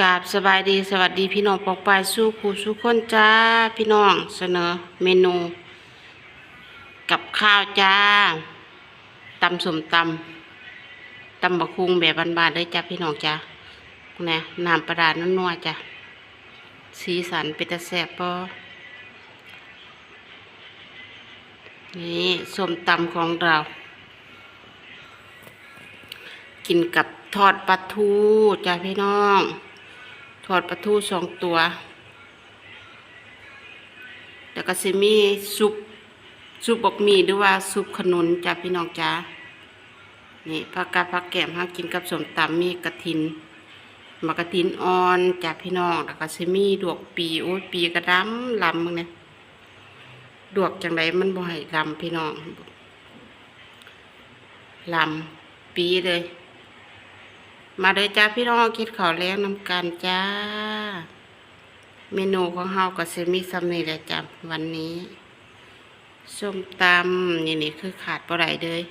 กราบสบายดีสวัสดีพี่น้องปอกปลายสู้ผู้สู้คนจ้าพี่น้องเสนอเมนู กับข้าวจ้าตำสมตำตำบักคุงแบบบานๆเลยจ้าพี่น้องจ้าเนี่ยน้ำปลาดานนัวๆจ้าสีสันเป็นตะแสบปอนี่สมตำของเรา กินกับทอดปลาทูจ้าพี่น้อง ทอดปลาทูสองตัว แล้วก็ซิมีซุปซุปบกหมีหรือว่าซุปขนุนจ้าพี่น้องจ้านี่ผักกาดผักแกมหากินกับสมตำมีกระถินมากระถินอ่อนจ้าพี่น้องแล้วก็ซิมีดวกปีโอ้ปีกระดำลำมึงเนี่ยดวกจังไรมันบ่ให้ลำพี่น้องลำปีเลย มาเลยจ้าพี่น้องคิดข้าวแล้งน้ำกันจ้า เมนูของเฮาก็สิมีซ้ำนี่แหละจ้ะวันนี้ส้มตำนี่นี่คือขาดบ่ได้เลย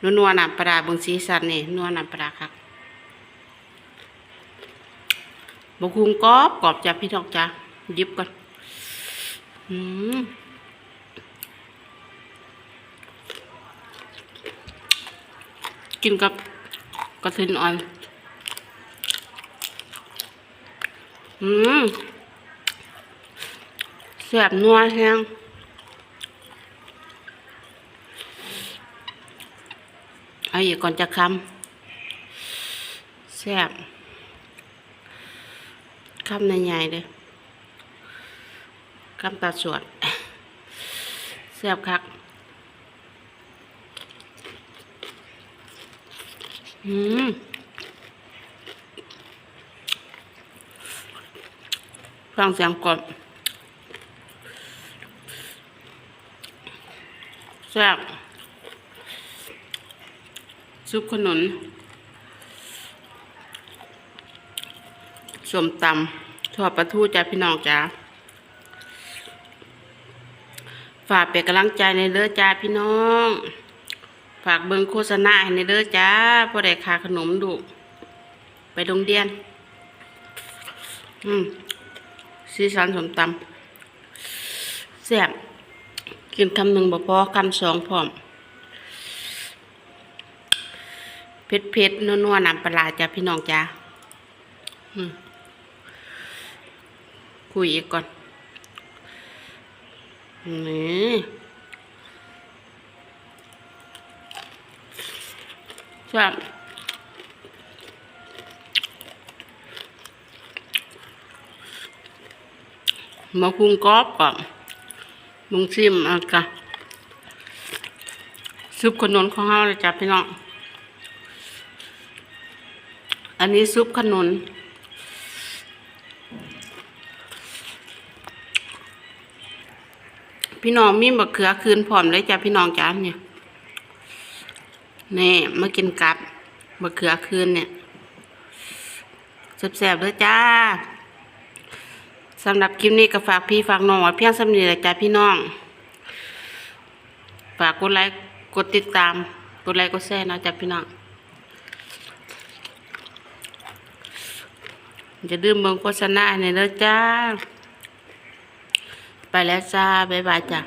นัวนัวๆน้ำปลาร้าเบงสีสันนี่นัวน้ำปลาครับบกุงกรอบกรอบจ้ะพี่น้องจ้ายิบก่อนอืมกินกับกระเทียมอ่อน อืมแซ่บนัวแฮงเอาอีกก่อนจะคำแซ่บคำใหญ่เลยคำตาสวดแซ่บคักอืม ฟังเสียงก่อนแซ่บซุปขนุนสมตำทอดปลาทูจ้าพี่น้องจ้าฝากเป็นกำลังใจในเด้อจ้าพี่น้อง ฝากเบิ่งโฆษณาให้ในเด้อจ้าพอได้คาขนมดูไปโรงเรียน อืม สีสันสมตำแซ่บกินคำหนึ่งบ่พอคำสองพร้อมเผ็ดเผ็ดนัวๆน้ำปลาร้าจ้ะพี่น้องจ้าคุยอีกก่อนนี่แซ่ มาคุงกรอบก่อนมงซิมอะกะซุปขนนของเราเลยจ้ะพี่น้อง อันนี้ซุปขนนพี่น้องมีมะเขือคืนพร้อมเลยจ้ะพี่น้องจ้าเนี่ยนี่มากินกับมะเขือคืนเนี่ยแซ่บๆเลยจ้า สำหรับคลิปนี้ก็ฝากพี่ฝากน้องไว้เพียงสำนีละจ้าพี่น้อง ฝากกดไลค์กดติดตาม กดไลค์กดแชร์นะจ้าพี่น้องอย่าลืมเบิ่งโฆษณาในเด้อจ้า ไปแล้วจ้า บ๊ายบายจ้า